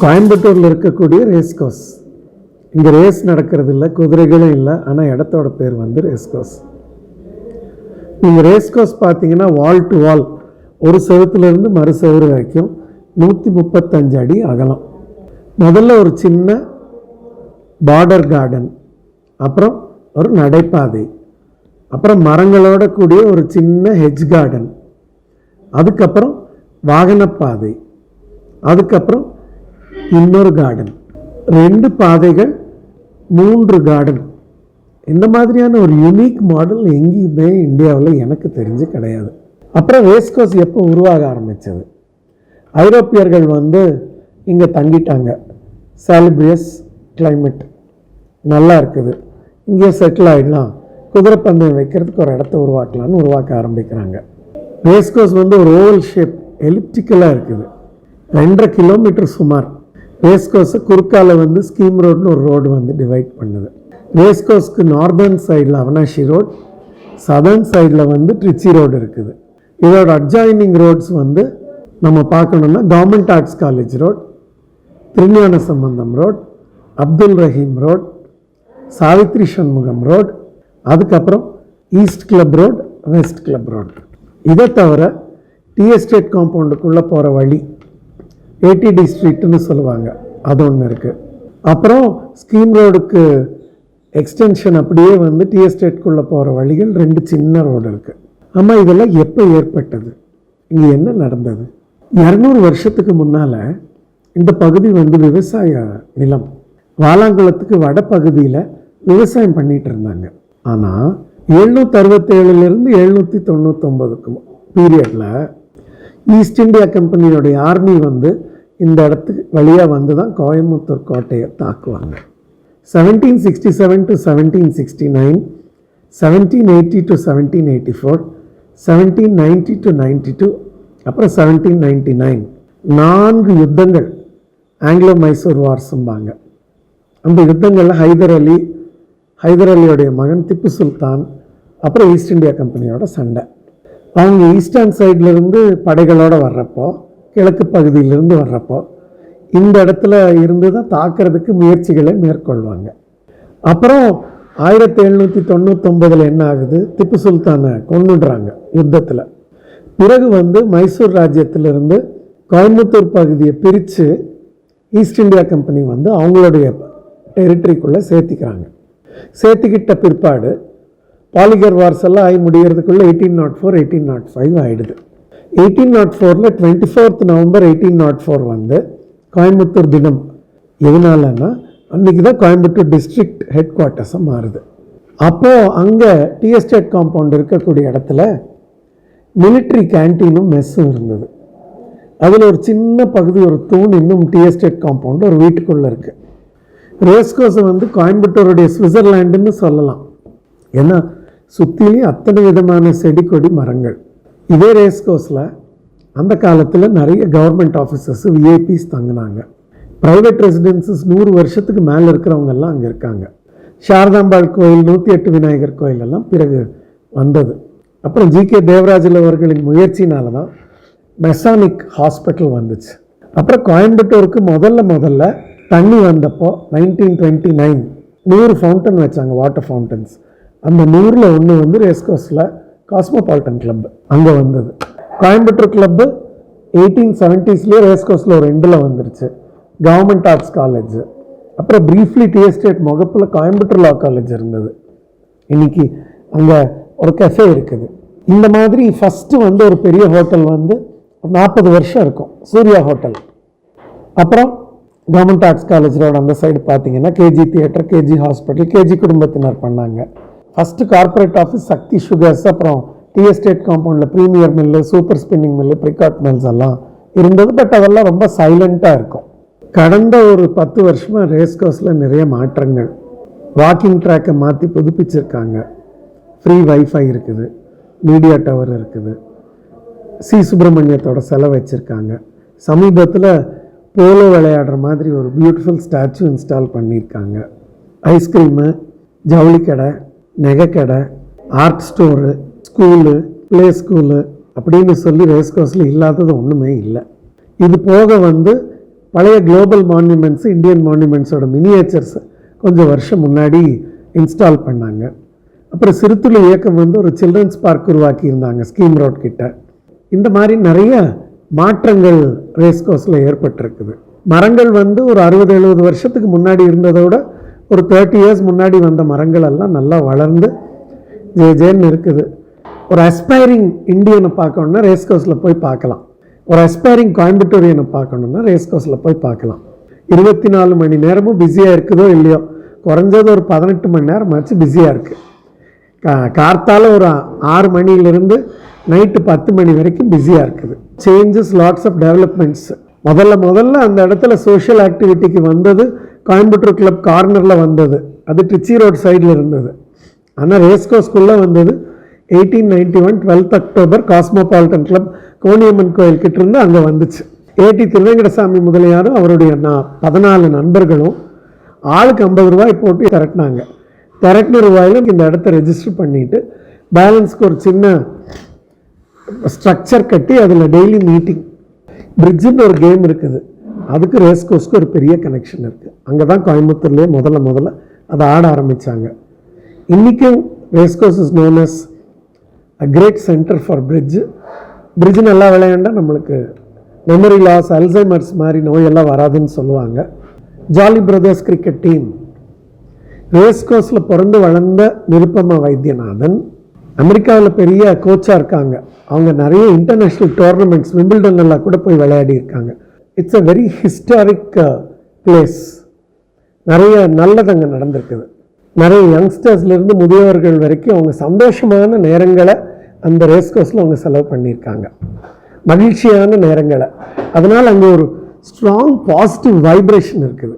கோயம்புத்தூரில் இருக்கக்கூடிய race course இங்கே ரேஸ் நடக்கிறது இல்லை குதிரைகளும் இல்லை ஆனால் இடத்தோட பேர் வந்து ரேஸ் கோர்ஸ் நீங்கள் ரேஸ் கோர்ஸ் பார்த்தீங்கன்னா வால் டு வால் ஒரு செவத்துலேருந்து மறு செவரு வரைக்கும் நூற்றி முப்பத்தஞ்சு அடி அகலம். முதல்ல ஒரு சின்ன பார்டர் கார்டன் அப்புறம் ஒரு நடைபாதை அப்புறம் மரங்களோட கூடிய ஒரு சின்ன ஹெஜ் கார்டன் அதுக்கப்புறம் வாகனப்பாதை அதுக்கப்புறம் இன்னொரு கார்டன் ரெண்டு பாதைகள் மூன்று கார்டன் இந்த மாதிரியான ஒரு யூனிக் மாடல் எங்கேயுமே இந்தியாவில் எனக்கு தெரிஞ்சு கிடையாது. அப்புறம் வேஸ்கோஸ் எப்போ உருவாக ஆரம்பித்தது ஐரோப்பியர்கள் வந்து இங்கே தங்கிட்டாங்க. சாலிபிரியஸ் கிளைமேட் நல்லா இருக்குது. இங்கே செட்டில் ஆகிடலாம் குதிரைப்பந்தயம் வைக்கிறதுக்கு ஒரு இடத்த உருவாக்கலாம்னு உருவாக்க ஆரம்பிக்கிறாங்க. ரேஸ்கோஸ் வந்து ஒரு ஓவல் ஷேப் எலிப்டிக்கலாக இருக்குது. ரெண்டரை கிலோமீட்டர் சுமார். ரேஸ்கோஸை குறுக்கால வந்து ஸ்கீம் ரோட்னு ஒரு ரோடு வந்து டிவைட் பண்ணுது. ரேஸ்கோஸ்க்கு நார்தர்ன் சைடில் அவனாஷி ரோட் சதர்ன் சைடில் வந்து ட்ரிச்சி ரோடு இருக்குது. இதோட அட்ஜாயினிங் ரோட்ஸ் வந்து நம்ம பார்க்கணுன்னா government arts college road Thirugnana Sambandam road Abdul Rahim road Savitri Shanmugam road அதுக்கப்புறம் east club road west club road இதை தவிர டி எஸ்டேட் காம்பவுண்டுக்குள்ளே போகிற வழி ஏடிடி ஸ்ட்ரீட்னு சொல்லுவாங்க. அது ஒன்று இருக்குது அப்புறம் ஸ்கீம் ரோடுக்கு எக்ஸ்டென்ஷன் அப்படியே வந்து டி எஸ்டேட்குள்ளே போகிற வழிகள் ரெண்டு சின்ன ரோடு இருக்குது ஆமாம் இதெல்லாம் எப்போ ஏற்பட்டது? இங்கே என்ன நடந்தது? இரநூறு வருஷத்துக்கு முன்னால் இந்த பகுதி வந்து விவசாய நிலம். வாலாங்குளத்துக்கு வடபகுதியில் விவசாயம் பண்ணிகிட்டு இருந்தாங்க. ஆனால் எழுநூற்றி அறுபத்தேழுலேருந்து எழுநூற்றி தொண்ணூத்தொம்பதுக்கு பீரியடில் ஈஸ்ட் இந்தியா கம்பெனியோடைய ஆர்மி வந்து இந்த இடத்துக்கு வழியாக வந்து தான் கோயம்புத்தூர் கோட்டையை தாக்குவாங்க. Seventeen sixty seven to seventeen sixty nine seventeen eighty to seventeen eighty four seventeen ninety to ninety two அப்புறம் செவன்டீன் நைன்டி நைன் நான்கு யுத்தங்கள் ஆங்கிலோ மைசூர் வார்ஸும்பாங்க அந்த யுத்தங்களில் ஹைதர் அலி ஹைதர் அலியோடைய மகன் திப்பு சுல்தான் அப்புறம் ஈஸ்ட் இந்தியா கம்பெனியோட சண்டை. அவங்க ஈஸ்டர்ன் சைட்லேருந்து படைகளோடு வர்றப்போ கிழக்கு பகுதியிலிருந்து வர்றப்போ இந்த இடத்துல இருந்து தான் தாக்குறதுக்கு முயற்சிகளை மேற்கொள்வாங்க. அப்புறம் ஆயிரத்தி எழுநூற்றி தொண்ணூத்தொம்பதில் என்ன ஆகுது? திப்பு சுல்தானை கொண்டுடுறாங்க யுத்தத்தில். பிறகு வந்து மைசூர் ராஜ்யத்திலிருந்து கோயம்புத்தூர் பகுதியை பிரித்து ஈஸ்ட் இந்தியா கம்பெனி வந்து அவங்களுடைய டெரிட்டரிக்குள்ளே சேர்த்திக்கிறாங்க. சேர்த்துக்கிட்ட பிற்பாடு பாலிகர் வார்ஸ் எல்லாம் ஆகி முடிகிறதுக்குள்ளே eighteen naught four eighteen naught five ஆகிடுது எயிட்டீன் நாட் ஃபோரில் twenty fourth November eighteen naught four வந்து கோயம்புத்தூர் தினம். எதனாலன்னா அன்றைக்கி தான் கோயம்புத்தூர் டிஸ்ட்ரிக்ட் ஹெட் குவார்ட்டர்ஸாக மாறுது. அப்போது அங்கே டிஎஸ்டேட் காம்பவுண்ட் இருக்கக்கூடிய இடத்துல மிலிட்ரி கேன்டீனும் மெஸ்ஸும் இருந்தது. அதில் ஒரு சின்ன பகுதி ஒரு தூண் இன்னும் டிஎஸ்டேட் காம்பவுண்ட் ஒரு வீட்டுக்குள்ளே இருக்குது ரேஸ்கோஸை வந்து கோயம்புத்தூருடைய சுவிட்சர்லாண்டுன்னு சொல்லலாம். ஏன்னா சுற்றிலையும் அத்தனை விதமான செடி கொடி மரங்கள். இதே ரேஸ் கோர்ஸில் அந்த காலத்தில் நிறைய கவர்மெண்ட் ஆஃபீஸர்ஸ் விஐபிஸ் தங்கினாங்க. ப்ரைவேட் ரெசிடென்சஸ் நூறு வருஷத்துக்கு மேலே இருக்கிறவங்க எல்லாம் அங்கே இருக்காங்க. சாரதாம்பாள் கோயில் நூற்றி எட்டு விநாயகர் கோயில் எல்லாம் பிறகு வந்தது. அப்புறம் ஜி கே தேவராஜல் அவர்களின் முயற்சினால தான் மெசானிக் ஹாஸ்பிட்டல் வந்துச்சு. அப்புறம் கோயம்புத்தூருக்கு முதல்ல முதல்ல தண்ணி வந்தப்போ நைன்டீன் டுவெண்ட்டி நைன் நூறு ஃபவுண்டன் வச்சாங்க வாட்டர் ஃபவுண்டன்ஸ் அந்த நூறில் ஒன்று வந்து ரேஸ்கோஸில் காஸ்மோபாலிட்டன் கிளப்பு அங்கே வந்தது. கோயம்புத்தூர் கிளப்பு எயிட்டீன் செவன்ட்டீஸ்லேயே ரேஸ்கோஸில் ஒரு ரெண்டில் வந்துருச்சு. கவர்மெண்ட் ஆர்ட்ஸ் காலேஜ் அப்புறம் ப்ரீஃப்லி டி எஸ்டேட் முகப்பில் கோயம்புத்தூர் லா காலேஜ் இருந்தது. இன்னைக்கு அங்கே ஒரு கஃபே இருக்குது. இந்த மாதிரி ஃபஸ்ட்டு வந்து ஒரு பெரிய ஹோட்டல் வந்து நாற்பது வருஷம் இருக்கும். சூர்யா ஹோட்டல் அப்புறம் கவர்மெண்ட் ஆர்ட்ஸ் காலேஜ் ரோடு அந்த சைடு பார்த்தீங்கன்னா KG theatre KG hospital KG குடும்பத்தினர் பண்ணாங்க. First corporate office Sakthi sugars அப்புறம் T estate காம்பவுண்டில் premier mill super spinning mill Pricot mills எல்லாம் இருந்தது பட் அதெல்லாம் ரொம்ப சைலண்ட்டாக இருக்கும். கடந்த ஒரு பத்து வருஷமாக ரேஸ் கோர்ஸில் நிறைய மாற்றங்கள். வாக்கிங் ட்ராக்கை மாற்றி புதுப்பிச்சிருக்காங்க. ஃப்ரீ வைஃபை இருக்குது மீடியா டவர் இருக்குது. சி சுப்பிரமணியத்தோட செலவு வச்சுருக்காங்க. சமீபத்தில் போலோ விளையாடுற மாதிரி ஒரு பியூட்டிஃபுல் ஸ்டாச்சு இன்ஸ்டால் பண்ணியிருக்காங்க. ஐஸ்கிரீமு ஜவுளி கடை நகைக்கடை art store school play school அப்படின்னு சொல்லி ரேஸ் கோர்ஸில் இல்லாதது ஒன்றுமே இல்லை. இது போக வந்து பழைய குளோபல் மான்யூமெண்ட்ஸ் இந்தியன் மான்யூமெண்ட்ஸோட மினியேச்சர்ஸ் கொஞ்சம் வருஷம் முன்னாடி இன்ஸ்டால் பண்ணாங்க. அப்புறம் சிறுத்துளி இயக்கம் வந்து ஒரு சில்ட்ரன்ஸ் பார்க் உருவாக்கியிருந்தாங்க ஸ்கீம் ரோட் கிட்ட. இந்த மாதிரி நிறைய மாற்றங்கள் ரேஸ் கோர்ஸில் ஏற்பட்டிருக்குது. மரங்கள் வந்து ஒரு அறுபது எழுபது வருஷத்துக்கு முன்னாடி இருந்ததோட ஒரு தேர்ட்டி இயர்ஸ் முன்னாடி வந்த மரங்கள் எல்லாம் நல்லா வளர்ந்து ஜே ஜேன்னு இருக்குது. ஒரு அஸ்பைரிங் இந்தியனை பார்க்கணுன்னா ரேஸ் கோர்ஸில் போய் பார்க்கலாம். ஒரு அஸ்பைரிங் கோயம்புத்தூரியனை பார்க்கணுன்னா ரேஸ் கோர்ஸில் போய் பார்க்கலாம். இருபத்தி நாலு மணி நேரமும் பிஸியாக இருக்குதோ இல்லையோ குறைஞ்சது ஒரு பதினெட்டு மணி நேரம் ஆச்சு பிஸியாக இருக்குது கா கார்த்தால் ஒரு ஆறு மணியிலிருந்து நைட்டு பத்து மணி வரைக்கும் பிஸியாக இருக்குது. சேஞ்சஸ் லாட்ஸ் ஆஃப் டெவலப்மெண்ட்ஸ் முதல்ல முதல்ல அந்த இடத்துல சோஷியல் ஆக்டிவிட்டிக்கு வந்தது கோயம்புத்தூர் கிளப் கார்னரில் வந்தது. அது ட்ரிச்சி ரோட் சைடில் இருந்தது. ஆனால் ரேஸ்கோஸ்குள்ளே வந்தது eighteen ninety one twelfth October cosmopolitan club Koniamman கோயில்கிட்ட இருந்து அங்கே வந்துச்சு. ஏடி திருவேங்கடசாமி முதலியாரும் அவருடைய நான் பதினாலு நண்பர்களும் ஆளுக்கு ஐம்பது ரூபாய் போட்டு திரட்டினாங்க. திரட்டின ரூபாயிலும் இந்த இடத்த ரெஜிஸ்டர் பண்ணிட்டு பேலன்ஸ்க்கு ஒரு சின்ன ஸ்ட்ரக்சர் கட்டி அதில் டெய்லி மீட்டிங் பிரிட்ஜுன்னு ஒரு கேம் இருக்குது. அதுக்கு ரேஸ் கோர்ஸ்க்கு ஒரு பெரிய கனெக்ஷன் இருக்குது அங்கே தான் கோயம்புத்தூர்லேயே முதல்ல முதல்ல அதை ஆட ஆரம்பித்தாங்க இன்றைக்கும் race course is known as a great centre for bridge bridge நல்லா விளையாண்டால் நம்மளுக்கு மெமரி லாஸ் அல்சைமர்ஸ் மாதிரி நோயெல்லாம் வராதுன்னு சொல்லுவாங்க. Jolly brothers cricket team race கோர்ஸில் பிறந்து வளர்ந்த நிருப்பமா வைத்தியநாதன். அமெரிக்காவில் பெரிய கோச்சாக இருக்காங்க. அவங்க நிறைய இன்டர்நேஷ்னல் டோர்னமெண்ட்ஸ் விம்பிள்டன் எல்லாம் கூட போய் விளையாடி இருக்காங்க. It's a very historic place நிறைய நல்லது அங்கே நடந்திருக்குது. நிறைய யங்ஸ்டர்ஸ்லேருந்து முதியவர்கள் வரைக்கும் அவங்க சந்தோஷமான நேரங்களை அந்த ரேஸ் கோர்ஸில் அவங்க செலவு பண்ணியிருக்காங்க. மகிழ்ச்சியான நேரங்களை. அதனால் அங்கே ஒரு ஸ்ட்ராங் பாசிட்டிவ் வைப்ரேஷன் இருக்குது.